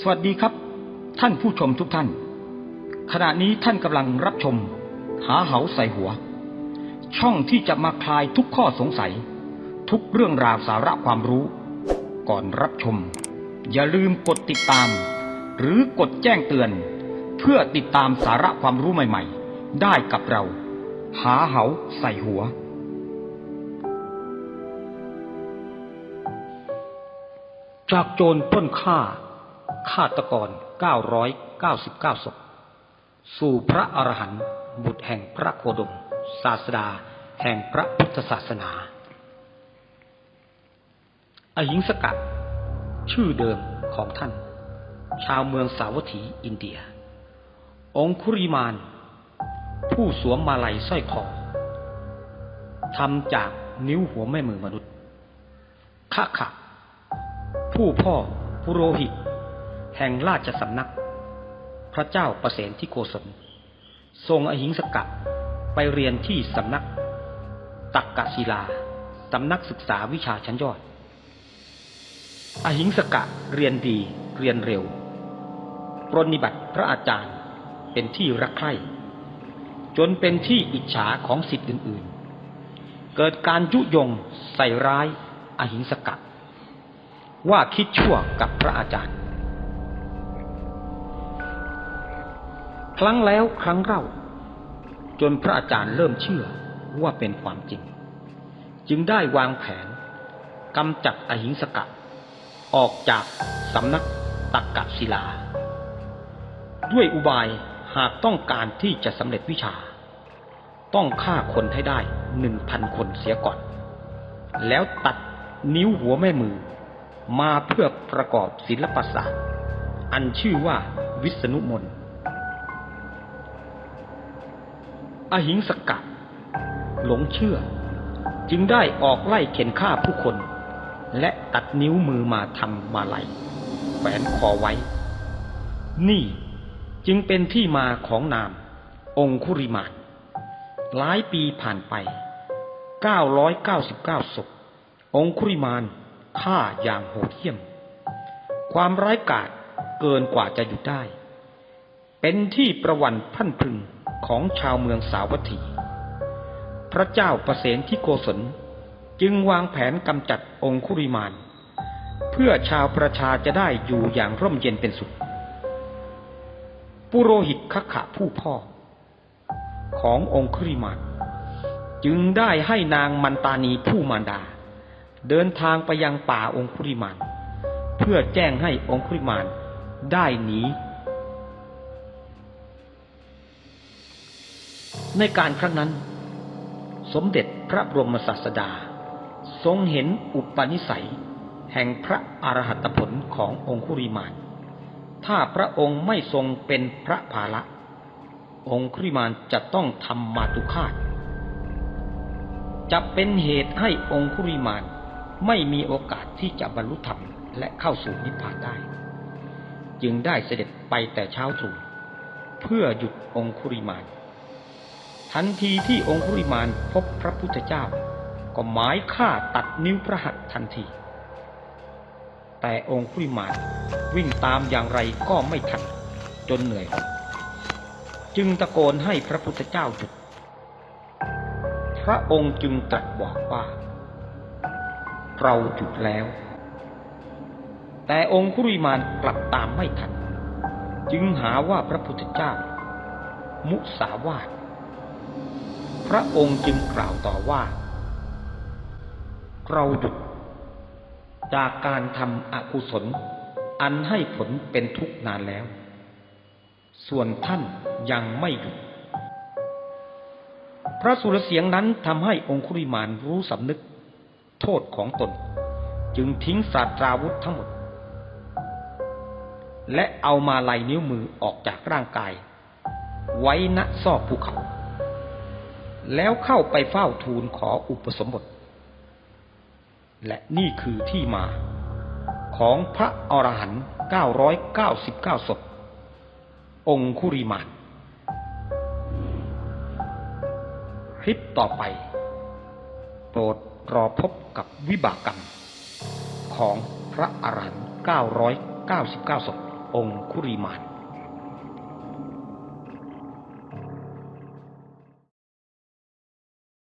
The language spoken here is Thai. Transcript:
สวัสดีครับ ท่านผู้ชมทุกท่าน ขณะนี้ท่านกำลังรับชม หาเหาใส่หัว ช่องที่จะมาคลายทุกข้อสงสัย ทุกเรื่องราวสาระความรู้ ก่อนรับชม อย่าลืมกดติดตาม หรือกดแจ้งเตือน เพื่อติดตามสาระความรู้ใหม่ ๆ ได้กับเรา หาเหาใส่หัวจากโจรปล้นฆ่า ฆาตกร 999ศพสู่พระอรหันต์บุตรแห่งพระโคดม ศาสดา แห่งพระพุทธศาสนาอหิงสกัดชื่อเดิมของท่าน ชาวเมืองสาวัตถีอินเดีย องคุริมาน ผู้สวมมาลัยสร้อยคอทำจากนิ้วหัวแม่มือมนุษย์ขะขะผู้พ่อ ปุโรหิต แห่งราชสำนัก พระเจ้าประเสนที่โกศลทรงอหิงสกัดไปเรียนที่สำนัก ตักกศิลาสำนักศึกษาวิชาชั้นยอด อหิงสกะเรียนดีเรียนเร็ว ปรนนิบัติพระอาจารย์เป็นที่รักใคร่ จนเป็นที่อิจฉาของสิทธิ์อื่นๆ เกิดการยุยงใส่ร้ายอหิงสกะ ว่าคิดชั่วกับพระอาจารย์ ครั้งแล้วครั้งเล่า จนพระอาจารย์เริ่มเชื่อว่าเป็นความจริง จึงได้วางแผนกำจัดอหิงสกะ ออกจากสำนักตักกะศิลา ด้วยอุบายหากต้องการที่จะสำเร็จวิชา ต้องฆ่าคนให้ได้หนึ่งพันคนเสียก่อน แล้วตัดนิ้วหัวแม่มือ มาเพื่อประกอบศิลปศาสตร์ อันชื่อว่าวิษณุมนต์ อหิงสกัดหลงเชื่อ จึงได้ออกไล่เข็นฆ่าผู้คน และตัดนิ้วมือมาทำมาลัยแขวนคอไว้ นี่จึงเป็นที่มาของนาม องคุริมานหลายปีผ่านไป 999ศพ องคุริมานฆ่าอย่างโหดเหี้ยม ความร้ายกาจเกินกว่าจะหยุดได้ เป็นที่ประวันพันพึง ของชาวเมืองสาวัตถี พระเจ้าประเสนที่โกศลจึงวางแผนกำจัดองคุริมาน เพื่อชาวประชาจะได้อยู่อย่างร่มเย็นเป็นสุข ปุโรหิตขขะผู้พ่อ ขององคุริมาน จึงได้ให้นางมันตานีผู้มารดา เดินทางไปยังป่าองคุริมาน เพื่อแจ้งให้องคุริมานได้หนี ในการครั้งนั้น สมเด็จพระบรมศาสดา ทรงเห็นอุปนิสัย แห่งพระอรหัตผลขององคุริมาน ถ้าพระองค์ไม่ทรงเป็นพระภาละ องคุริมานจะต้องทำมาตุคาตจะเป็นเหตุให้องคุริมานไม่มีโอกาสที่จะบรรลุธรรมและเข้าสู่นิพพานได้ จึงได้เสด็จไปแต่เช้าตรู่เพื่อหยุดองคุริมาน ทันทีที่องคุริมานพบพระพุทธเจ้า ก็หมายฆ่าตัดนิ้วพระหัตถ์ทันที แต่องคุริมานวิ่งตามอย่างไรก็ไม่ทันจนเหนื่อย จึงตะโกนให้พระพุทธเจ้าหยุด พระองค์จึงตรัสบอกว่า เราหยุดแล้ว แต่องคุริมานกลับตามไม่ทัน จึงหาว่าพระพุทธเจ้า มุสาวาท พระองค์จึงกล่าวต่อว่า เราหยุดจากการทำอกุศล อันให้ผลเป็นทุกข์นานแล้ว ส่วนท่านยังไม่หยุด พระสุรเสียงนั้นทำให้องคุริมานรู้สำนึก โทษของตน จึงทิ้งศาสตราวุธทั้งหมด และเอามาลายนิ้วมือออกจากร่างกาย ไว้ณซอกภูเขา แล้วเข้าไปเฝ้าทูลขออุปสมบท และนี่คือที่มา ของพระอรหันต์999 ศพ องคุริมานคลิปต่อไป โปรดรอพบกับวิบากกรรม ของพระอรหันต์999 ศพ องคุริมาน